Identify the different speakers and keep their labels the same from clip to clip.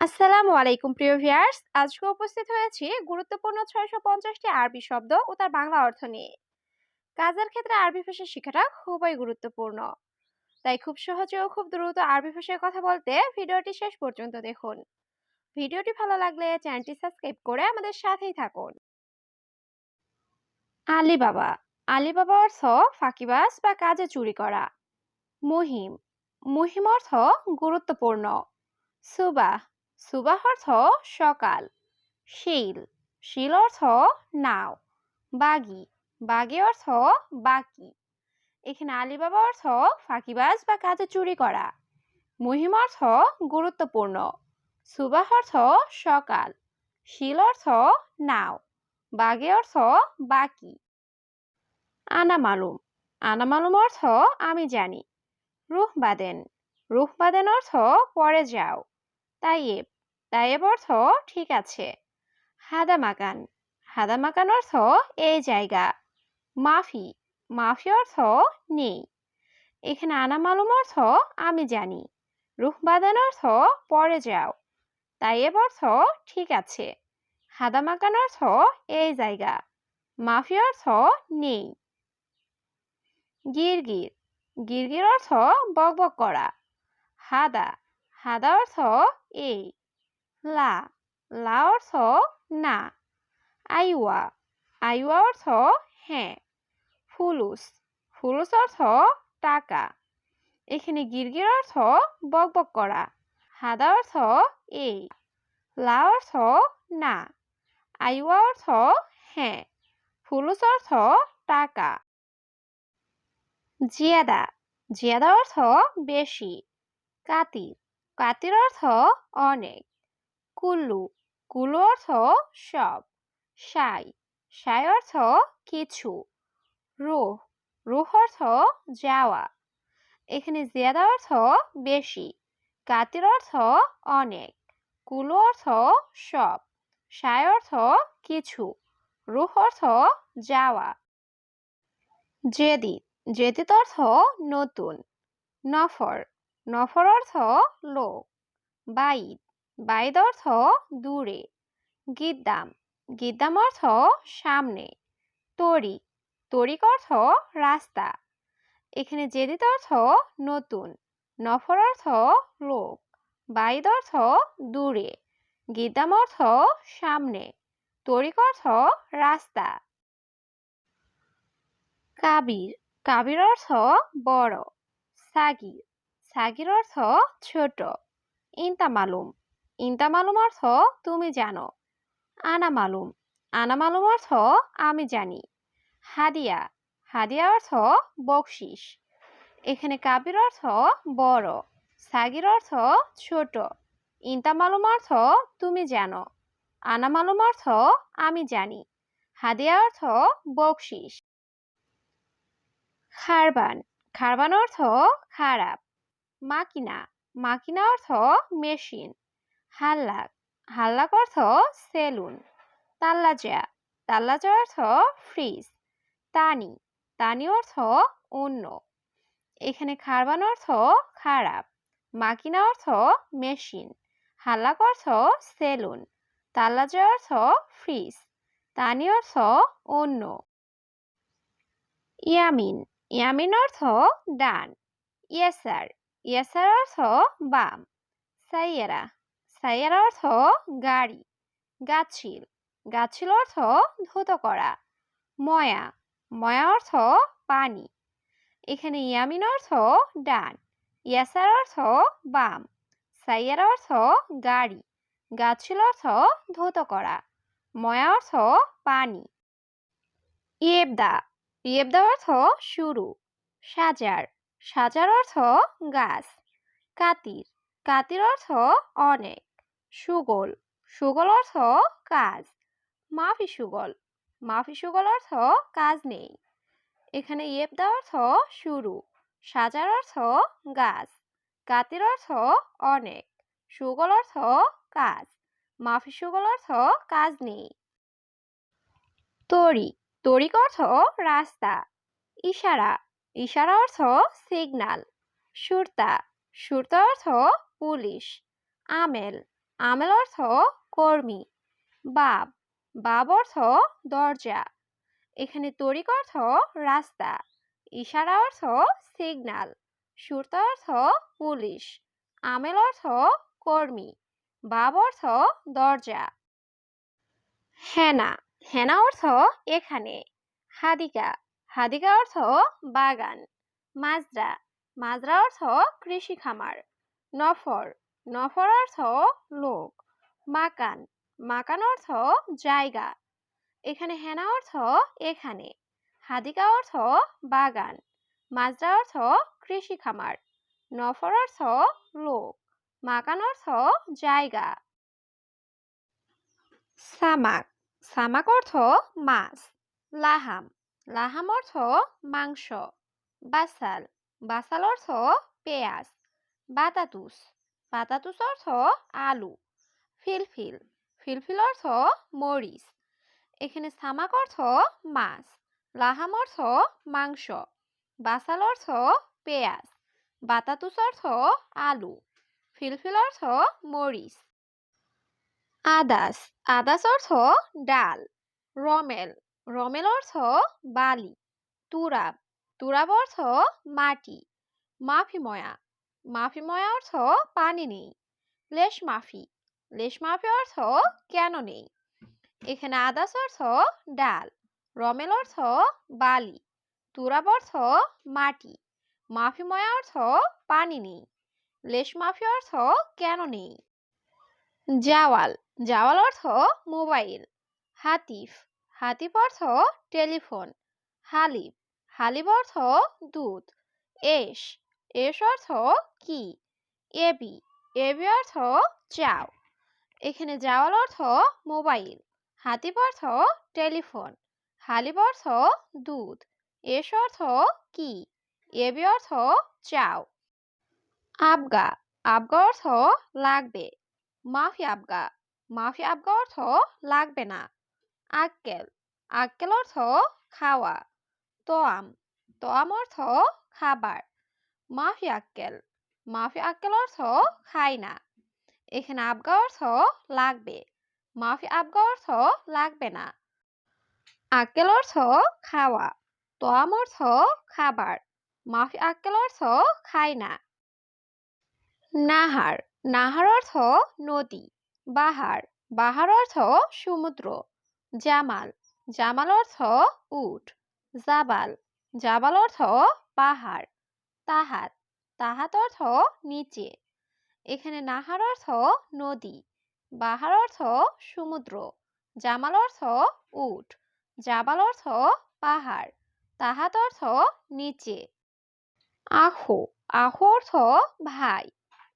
Speaker 1: আসসালামু আলাইকুম, প্রিয় ভিউয়ার্স। আজকে উপস্থিত হয়েছি গুরুত্বপূর্ণ ছয়শো পঞ্চাশটি আরবি শব্দ ও তার বাংলা অর্থ নিয়ে। কাজের ক্ষেত্রে আরবি ভাষা শেখাটা খুবই গুরুত্বপূর্ণ। তাই খুব সহজে ও খুব দ্রুত আরবি ভাষায় কথা বলতে ভিডিওটি শেষ পর্যন্ত দেখুন। ভিডিওটি ভালো লাগলে চ্যানেলটি সাবস্ক্রাইব করে আমাদের সাথেই থাকুন। আলিবাবা। আলিবাবা অর্থ ফাঁকিবাজ বা কাজে চুরি করা। মুহিম। মুহিম অর্থ গুরুত্বপূর্ণ। সুবাহ। সুবাহ অর্থ সকাল। শিল শিল অর্থ নাও। বাগি বাগি অর্থ বাকি। এখানে আলিবাবা অর্থ ফাঁকিবাজ বা কাজে চুরি করা। মহিম অর্থ গুরুত্বপূর্ণ। সুবাহ অর্থ সকাল। শিল অর্থ নাও। বাগে অর্থ বাকি। আনা মালুম। আনা মালুম অর্থ আমি জানি। রুহ বাদেন। রুহ বাদেন অর্থ পরে যাও। তাইয়েব তাইয়েব অর্থ ঠিক আছে। হাদা মাকান হাদা মাকান অর্থ এই জায়গা। মাফি মাফি অর্থ নেই। এখানে আনা মালুম অর্থ আমি জানি। রুহবাদান অর্থ পরে যাও। তাইয়েব অর্থ ঠিক আছে। হাদা মাকান অর্থ এই জায়গা। মাফি অর্থ নেই। গিরগির গিরগির অর্থ বকবক করা। হাদা হাদা অর্থ এই, লা লা অর্থ না, আইওয়া আইওয়া অর্থ হ্যাঁ ফুলুস ফুলুস অর্থ টাকা, এখানে গিরগির অর্থ বকবক করা, হাদা অর্থ এই, লা অর্থ না, আইওয়া অর্থ হ্যাঁ ফুলুস অর্থ টাকা। জিয়াদা জিয়াদা অর্থ বেশি, কাতির কাতির অর্থ অনেক। কুল্লু কুল্লু অর্থ সব। সাই সাই অর্থ কিছু। রুহ রুহ অর্থ যাওয়া। এখানে জিয়াদা অর্থ বেশি, কাতির অর্থ অনেক, কুলু অর্থ সব সায় অর্থ কিছু, রুহ অর্থ যাওয়া। জেদিত জেদিত অর্থ নতুন, নফর নফর অর্থ লোক। বাইদ বাইদ অর্থ দূরে। গিদ্দাম গিদ্দাম অর্থ সামনে। তরিক তরিক অর্থ রাস্তা। এখানে জেদিত অর্থ নতুন নফর অর্থ লোক। বাইদ অর্থ দূরে। গিদ্দাম অর্থ সামনে। তরিক অর্থ রাস্তা। কাবির কাবির অর্থ বড়। সাগির সাগির অর্থ ছোট। ইনতা মালুম। ইনতা মালুম অর্থ তুমি জানো। আনা মালুম। আনা মালুম অর্থ আমি জানি। হাদিয়া। হাদিয়া অর্থ বকশিস। এখানে কাবির অর্থ বড়। সাগির অর্থ ছোট। ইনতা মালুম অর্থ তুমি জানো। আনা মালুম অর্থ আমি জানি। হাদিয়া অর্থ বকশিস। খারবান। খারবান অর্থ খারাপ। মাকিনা। মাকিনা অর্থ মেশিন। হাল্লাক। হাল্লাক অর্থ সেলুন। তাল্লাজা তাল্লাজা অর্থ ফ্রিজ। তানি। তানি অর্থ অন্য এখানে খারবান অর্থ খারাপ। মাকিনা অর্থ মেশিন। হাল্লাক অর্থ সেলুন। তাল্লাজা অর্থ ফ্রিজ। তানি অর্থ অন্য ইয়ামিন। ইয়ামিন অর্থ ডান ইয়েসার। ইয়েসার অর্থ বাম সাইয়েরা সাইয়েরা অর্থ গাড়ি গাছিল গাছিল অর্থ ধুত করা ময়া ময়া অর্থ পানি এখানে ইয়ামিন অর্থ ডান ইয়াসার অর্থ বাম সাইয়ার অর্থ গাড়ি গাছিল অর্থ ধুত করা ময়া অর্থ পানি ইয়েবদা ইয়েবদা অর্থ শুরু সাজার সাজার অর্থ গাছ। কাতির। কাতির অর্থ অনেক। সুগোল। সুগোল অর্থ কাজ। মাফি সুগল। মাফি সুগল অর্থ কাজ নেই। এখানে ইয়েবদা অর্থ শুরু। সাজার অর্থ গাছ। কাতির অর্থ অনেক। সুগল অর্থ কাজ। মাফি সুগল অর্থ কাজ নেই। তরি তরিক অর্থ রাস্তা। ইশারা। ইশারা অর্থ সিগনাল সুরতা সুরতা অর্থ পুলিশ আমেল আমেল অর্থ কর্মী, বাব বাব অর্থ দরজা, এখানে তরিক অর্থ রাস্তা, ইশারা অর্থ সিগনাল সুরতা অর্থ পুলিশ আমেল অর্থ কর্মী, বাব অর্থ দরজা। হেনা হেনা অর্থ এখানে, হাদিকা হাদিকা অর্থ বাগান। মাজরা মাজরা অর্থ কৃষি খামার। নফর নফর অর্থ লোক। মাকান মাকান অর্থ জায়গা। এখানে হেনা অর্থ এখানে। হাদিকা অর্থ বাগান। মাজরা অর্থ কৃষি খামার। নফর অর্থ লোক। মাকান অর্থ জায়গা। সামাক সামাক অর্থ মাছ। লাহাম লাহাম অর্থ মাংস, বাসাল বাসাল অর্থ পেঁয়াজ, বাতাতুস বাতাতুস অর্থ আলু, ফিলফিল ফিলফিল অর্থ মরিচ, এখানে সামাক অর্থ মাছ, লাহাম অর্থ মাংস, বাসাল অর্থ পেঁয়াজ, বাতাতুস অর্থ আলু, ফিলফিল অর্থ মরিচ। আদাস আদাস অর্থ ডাল, রমেল রমেল অর্থ বালি, তুরাব। তুরাব অর্থ মাটি, মাফিময়া। মাফিময়া অর্থ পানি নেই লেশ মাফি লেশ মাফি অর্থ কেন নেই? এখানে আদাস অর্থ ডাল রমেল অর্থ বালি, তুরাব অর্থ মাটি, মাফিময়া অর্থ পানি নেই লেশ মাফি অর্থ কেন নেই? জাওয়াল জাওয়াল অর্থ মোবাইল, হাতিফ। হাতিফ অর্থ টেলিফোন। হালিব হালিব অর্থ দুধ। এস এস অর্থ কি? এবি এবি অর্থ চাও। এখানে জাওয়াল অর্থ মোবাইল। হাতিব অর্থ টেলিফোন। হালিব অর্থ দুধ। এস অর্থ কি? এবি অর্থ চাও। আবগা আবগা অর্থ লাগবে। মাফি আবগা। মাফি আবগা অর্থ লাগবে না। আক্কেল। আক্কেল অর্থ খাওয়া। তোয়াম তোয়াম অর্থ খাবার। মাফি আক্কেল। মাফি আক্কেল অর্থ খাই না এখানে আবগা অর্থ লাগবে। মাফি আবগা অর্থ লাগবে না। আক্কেল অর্থ খাওয়া। তোয়াম অর্থ খাবার। মাফি আক্কেল অর্থ খাই না নাহার। নাহার অর্থ নদী। বাহার। বাহার অর্থ সমুদ্র। জামাল। জামাল অর্থ উট। জাবাল। জাবাল অর্থ পাহাড়। তাহাত। তাহাত অর্থ নিচে। এখানে নাহার অর্থ নদী। বাহার অর্থ সমুদ্র। জামাল অর্থ উট। জাবাল অর্থ পাহাড়। তাহাত অর্থ নিচে। আহো। আহো অর্থ ভাই।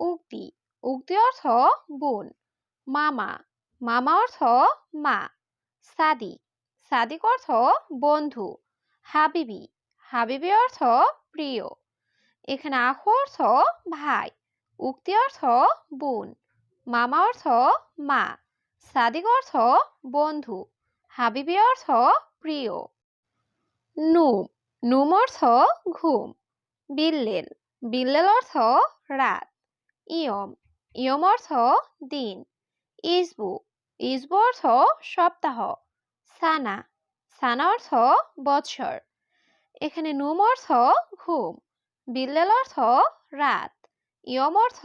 Speaker 1: উক্তি। উক্তি অর্থ বোন। মামা। মামা অর্থ মা। সাদিক সাদিক অর্থ বন্ধু। হাবিবি। হাবিবি অর্থ প্রিয়। এখানে আহু অর্থ ভাই। উক্তি অর্থ বোন। মামা অর্থ মা। সাদিক অর্থ বন্ধু। হাবিবি অর্থ প্রিয়। নুম। নুম অর্থ ঘুম। বিল্লেল। বিল্লেল অর্থ রাত। ইয়ম। ইয়ম অর্থ দিন। ইসবু। ইসবু অর্থ সপ্তাহ। সানা। সানা অর্থ বৎসর। এখানে নুম অর্থ ঘুম। বিল্লেল অর্থ রাত। ইয়ম অর্থ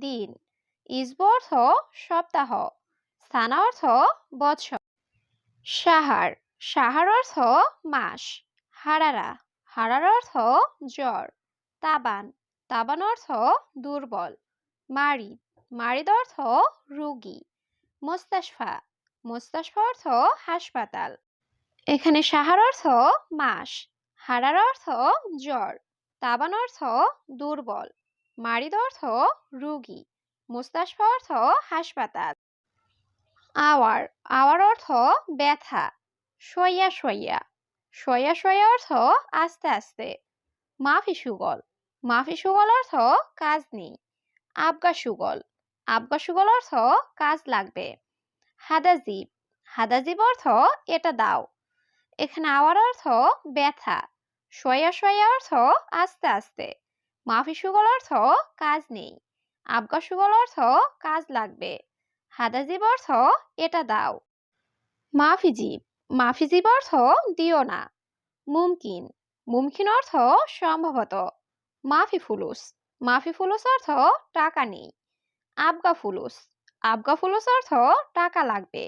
Speaker 1: দিন। ইসবু অর্থ সপ্তাহ। সানা অর্থ বছর সাহার। সাহার অর্থ মাস। হারারা। হারার অর্থ জ্বর। তাবান। তাবান অর্থ দুর্বল। মারিদ। মারিদ অর্থ রোগী। মোস্তাশফা। মোস্তাশফা অর্থ হাসপাতাল। এখানে সাহার অর্থ মাস, হারার অর্থ জ্বর, তাবান অর্থ দুর্বল, মারিদ অর্থ রোগী মোস্তাশফা অর্থ হাসপাতাল। আওয়ার আওয়ার অর্থ ব্যথা সইয়া সইয়া সইয়া সইয়া অর্থ আস্তে আস্তে, মাফি সুগল মাফি সুগল অর্থ কাজ নেই আবগা সুগল আবগা সুগল অর্থ কাজ লাগবে। হাদাজিব হাদাজিব অর্থ এটা দাও। এখানে আওয়ার অর্থ ব্যথা। সয়া সয়া অর্থ আস্তে আস্তে। মাফি সুগল অর্থ কাজ নেই। আবগা সুগল অর্থ কাজ লাগবে। হাদাজিব অর্থ এটা দাও। মাফিজিব। মাফিজিব অর্থ দিও না। মুমকিন। মুমকিন অর্থ সম্ভবত। মাফি ফুলুস। মাফি ফুলুস অর্থ টাকা নেই। আবগা ফুলুস। আবগা ফুলুস অর্থ টাকা লাগবে।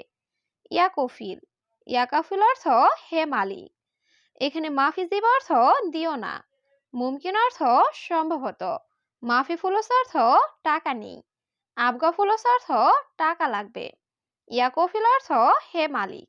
Speaker 1: ইয়াকফিল, ইয়াকাফিল অর্থ হে মালিক। এখানে মাফিজিব অর্থ দিও না। মুমকিন অর্থ সম্ভবত। মাফি ফুলস অর্থ টাকা নেই। আবগা ফুলস অর্থ টাকা লাগবে। ইয়াকফিল অর্থ হে মালিক।